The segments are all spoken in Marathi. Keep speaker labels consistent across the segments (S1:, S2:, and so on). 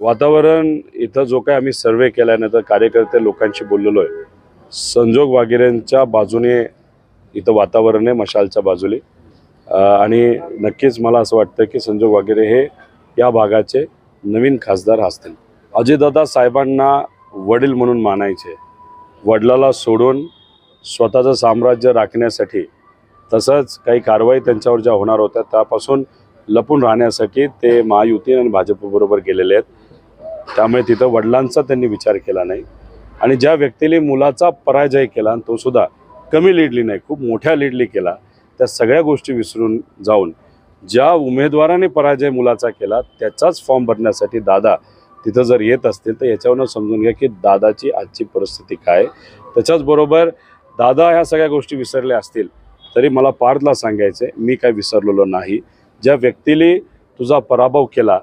S1: वातावरण इथं जो काही आम्ही सर्वे केल्यानंतर कार्यकर्ते लोकांशी बोललेलो आहे संजोग वागिरेंच्या बाजूने इथं वातावरण आहे मशालच्या बाजूने. आणि नक्कीच मला असं वाटतं की संजोग वागिरे हे या भागाचे नवीन खासदार असतील. अजितदादा साहेबांना वडील म्हणून मानायचे. वडिलाला सोडून स्वतःचं साम्राज्य राखण्यासाठी तसंच काही कारवाई त्यांच्यावर ज्या होणार होत्या त्यापासून लपून राहण्यासाठी ते महायुती आणि भाजपबरोबर गेलेले आहेत. त्यामुळे तिथं वडिलांचा त्यांनी विचार केला नाही आणि ज्या व्यक्तीने मुलाचा पराजय केला आणि तो सुद्धा कमी लीडली नाही खूप मोठ्या लीडली केला त्या सगळ्या गोष्टी विसरून जाऊन ज्या उमेदवाराने पराजय मुलाचा केला त्याचाच फॉर्म भरण्यासाठी दादा तिथं जर येत असतील तर याच्यावरनं समजून घ्या की दादाची आजची परिस्थिती काय आहे. त्याच्याचबरोबर दादा ह्या सगळ्या गोष्टी विसरल्या असतील तरी मला पार्थला सांगायचं आहे मी काय विसरलेलो नाही ज्या व्यक्तीने तुझा पराभव केला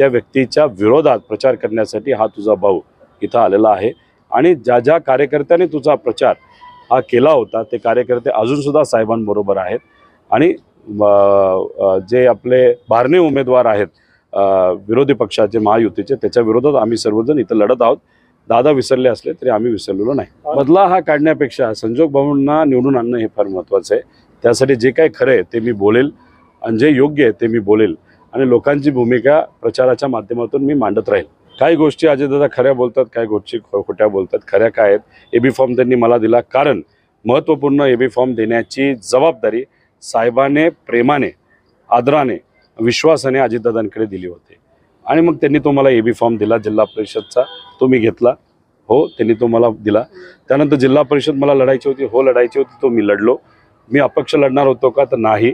S1: त्या व्यक्तीच्या विरोधात प्रचार करण्यासाठी हा तुझा भाऊ इथं आलेला आहे. आणि ज्या ज्या कार्यकर्त्यांनी तुझा प्रचार हा केला होता ते कार्यकर्ते अजूनसुद्धा साहेबांबरोबर आहेत. आणि जे आपले बारणे उमेदवार आहेत विरोधी पक्षाचे महायुतीचे त्याच्या विरोधात आम्ही सर्वजण इथं लढत आहोत. दादा विसरले असले तरी आम्ही विसरलेलो नाही. बदला हा काढण्यापेक्षा संजोग भाऊंना निवडून आणणं हे फार महत्त्वाचं आहे. त्यासाठी जे काही खरं आहे ते मी बोलेल आणि जे योग्य आहे ते मी बोलेल. आणि लोकांची भूमिका प्रचाराच्या माध्यमातून मी मांडत राहील. काही गोष्टी अजितदादा खऱ्या बोलतात काही गोष्टी खो- खोट्या बोलतात खऱ्या काय आहेत ए बी फॉर्म त्यांनी मला दिला. कारण महत्त्वपूर्ण ए बी फॉर्म देण्याची जबाबदारी साहेबाने प्रेमाने आदराने विश्वासाने अजितदादांकडे दिली होती. आणि मग त्यांनी तो मला ए बी फॉर्म दिला जिल्हा परिषदचा. तो मी घेतला. हो त्यांनी तो मला दिला. त्यानंतर जिल्हा परिषद मला लढायची होती. हो लढायची होती. तो मी लढलो. मी अपक्ष लढणार होतो का? तर नाही.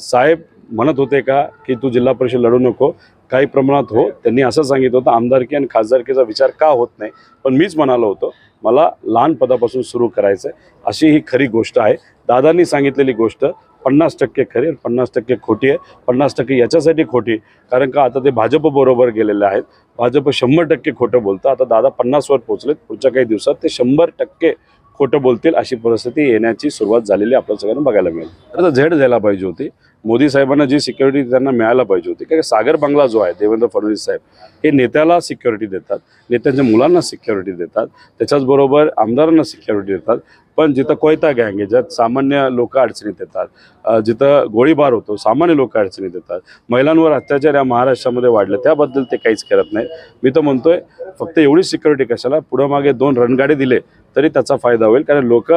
S1: साहेब म्हणत होते का की तू जिल्हा परिषद लढू नको काही प्रमाणात हो. त्यांनी असं सांगितलं होतं आमदारकी आणि खासदारकीचा विचार का होत नाही? पण मीच म्हणालो होतो मला लहान पदापासून सुरू करायचं आहे अशी ही खरी गोष्ट आहे. दादांनी सांगितलेली गोष्ट पन्नास टक्के खरी आणि पन्नास टक्के खोटी आहे. पन्नास टक्के याच्यासाठी खोटी कारण का आता ते भाजपबरोबर गेलेले आहेत. भाजप शंभर टक्के खोटं बोलतं. आता दादा पन्नासवर पोचलेत पुढच्या काही दिवसात ते शंभर टक्के खोटं बोलतील अशी परिस्थिती येण्याची सुरुवात झालेली आपल्या सगळ्यांना बघायला मिळेल. आता झेड द्यायला पाहिजे होती. मोदी साहेबांना जी सिक्युरिटी त्यांना मिळायला पाहिजे होती. कारण सागर बंगला जो आहे देवेंद्र फडणवीस साहेब हे नेत्याला सिक्युरिटी देतात नेत्यांच्या मुलांना सिक्युरिटी देतात त्याच्याचबरोबर आमदारांना सिक्युरिटी देतात. पण जिथं कोयता गँग आहे ज्यात सामान्य लोक अडचणीत येतात जिथं गोळीबार होतो सामान्य लोक अडचणीत येतात महिलांवर अत्याचार या महाराष्ट्रामध्ये वाढले त्याबद्दल ते काहीच करत नाही मी तर म्हणतोय फक्त एवढी सिक्युरिटी कशाला? पुढं मागे दोन रणगाडे दिले तरी त्याचा फायदा होईल. कारण लोक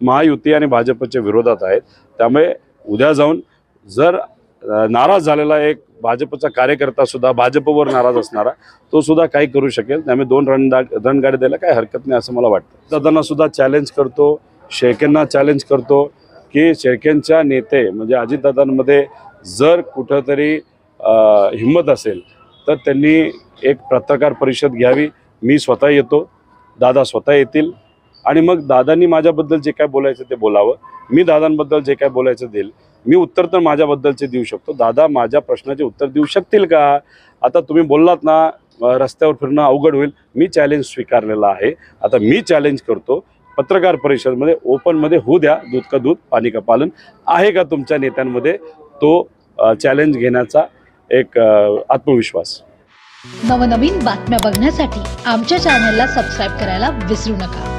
S1: महायुती आणि भाजपच्या विरोधात आहेत. त्यामुळे उद्या जाऊन जर नाराज झालेला एक भाजपचा कार्यकर्ता सुद्धा भाजपवर नाराज असणारा तो सुद्धा काही करू शकेल. त्यामुळे दोन रणदा रणगाडी द्यायला काही हरकत नाही असं मला वाटतं. दादांना सुद्धा चॅलेंज करतो शेळकेंना चॅलेंज करतो की शेळकेंच्या नेते म्हणजे अजितदादांमध्ये जर कुठंतरी हिंमत असेल तर त्यांनी एक पत्रकार परिषद घ्यावी. मी स्वतः येतो दादा स्वतः येतील. आणि मग दादांनी माझ्याबद्दल जे काय बोलायचं ते बोलावं. मी दादांबद्दल जे काय बोलायचं देईल. मी उत्तर तर माझ्याबद्दलचे देऊ शकतो. दादा माझ्या प्रश्नाचे उत्तर देऊ शकतील का? आता तुम्ही बोललात ना रस्त्यावर फिरणं अवघड होईल. मी चॅलेंज स्वीकारलेलं आहे. आता मी चॅलेंज करतो. पत्रकार परिषदमध्ये ओपनमध्ये होऊ द्या. दूध का दूध पाणी का पालन. आहे का तुमच्या नेत्यांमध्ये तो चॅलेंज घेण्याचा एक आत्मविश्वास?
S2: नवनवीन बातम्या बघण्यासाठी आमच्या चॅनलला सबस्क्राईब करायला विसरू नका.